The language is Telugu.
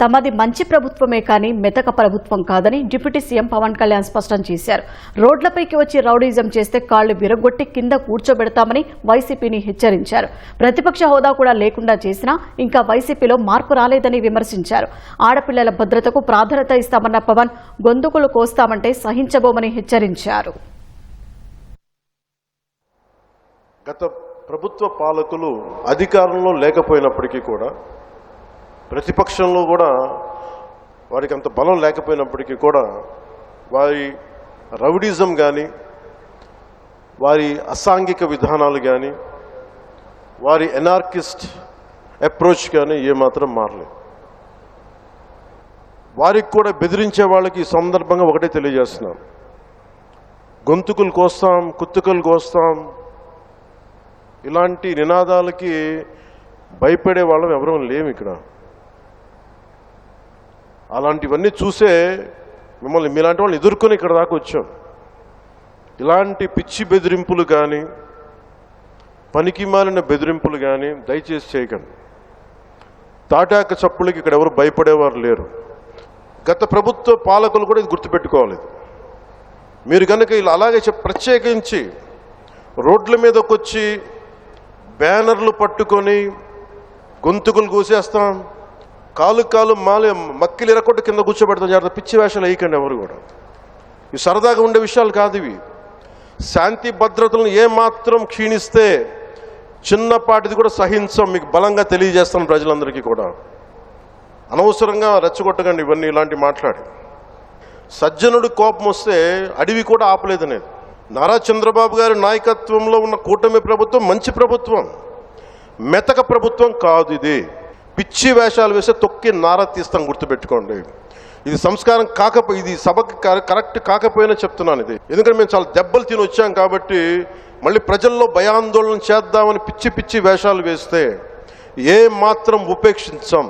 తమది మంచి ప్రభుత్వమే కానీ మెతక ప్రభుత్వం కాదని డిప్యూటీ సీఎం పవన్ కళ్యాణ్ స్పష్టం చేశారు. రోడ్లపైకి వచ్చి రౌడీజం చేస్తే కాళ్ళు విరగొట్టి కింద కూర్చోబెడతామని వైసీపీని హెచ్చరించారు. ప్రతిపక్ష హోదా కూడా లేకుండా చేసినా ఇంకా వైసీపీలో మార్పు రాలేదని విమర్శించారు. ఆడపిల్లల భద్రతకు ప్రాధాన్యత ఇస్తామన్న పవన్ గొంతుకులు కోస్తామంటే సహించబోమని హెచ్చరించారు. గత ప్రభుత్వ పాలకులు అధికారంలో లేకపోయినప్పటికీ కూడా ప్రతిపక్షంలో కూడా వారికి అంత బలం లేకపోయినప్పటికీ కూడా వారి రౌడిజం కానీ వారి అసాంఘిక విధానాలు కానీ వారి ఎనార్కిస్ట్ అప్రోచ్ కానీ ఏమాత్రం మారలేదు. వారికి కూడా బెదిరించే వాళ్ళకి ఈ సందర్భంగా ఒకటే తెలియజేస్తున్నాం గొంతుకులు కోస్తాం కుత్తుకలు కోస్తాం ఇలాంటి నినాదాలకి భయపడే వాళ్ళం ఎవరూ లేము ఇక్కడ అలాంటివన్నీ చూసే మిమ్మల్ని మీలాంటి వాళ్ళని ఎదుర్కొని ఇక్కడ దాకా వచ్చాం. ఇలాంటి పిచ్చి బెదిరింపులు కానీ పనికి మాలిన బెదిరింపులు కానీ దయచేసి చేయకండి. తాటాక చప్పులకి ఇక్కడ ఎవరు భయపడేవారు లేరు. గత ప్రభుత్వ పాలకులు కూడా ఇది గుర్తుపెట్టుకోవాలి. మీరు కనుక ఇలా అలాగే చెప్ ప్రత్యేకించి రోడ్ల మీదకొచ్చి బ్యానర్లు పట్టుకొని గొంతుకులు కూసేస్తాం కాలు కాలు మాలే మక్కిలు ఎరకొట్టు కింద కూర్చోబెడతాం జాగ్రత్త. పిచ్చి వేషాలు వేయకండి ఎవరు కూడా. ఇవి సరదాగా ఉండే విషయాలు కాదు ఇవి. శాంతి భద్రతలను ఏమాత్రం క్షీణిస్తే చిన్నపాటిది కూడా సహించం మీకు బలంగా తెలియజేస్తాను ప్రజలందరికీ కూడా. అనవసరంగా రెచ్చగొట్టకండి ఇవన్నీ ఇలాంటి మాట్లాడి. సజ్జనుడు కోపం వస్తే అడవి కూడా ఆపలేదనేది నారా చంద్రబాబు గారి నాయకత్వంలో ఉన్న కూటమి ప్రభుత్వం మంచి ప్రభుత్వం. మెతక ప్రభుత్వం కాదు ఇది. పిచ్చి వేషాలు వేస్తే తొక్కి నారా తీస్తాం గుర్తుపెట్టుకోండి. ఇది సంస్కారం కాకపోయి ఇది సభకి కరెక్ట్ కాకపోయినా చెప్తున్నాను ఇది. ఎందుకంటే మేము చాలా దెబ్బలు తిని వచ్చాం కాబట్టి మళ్ళీ ప్రజల్లో భయాందోళన చేద్దామని పిచ్చి పిచ్చి వేషాలు వేస్తే ఏ మాత్రం ఉపేక్షించాం.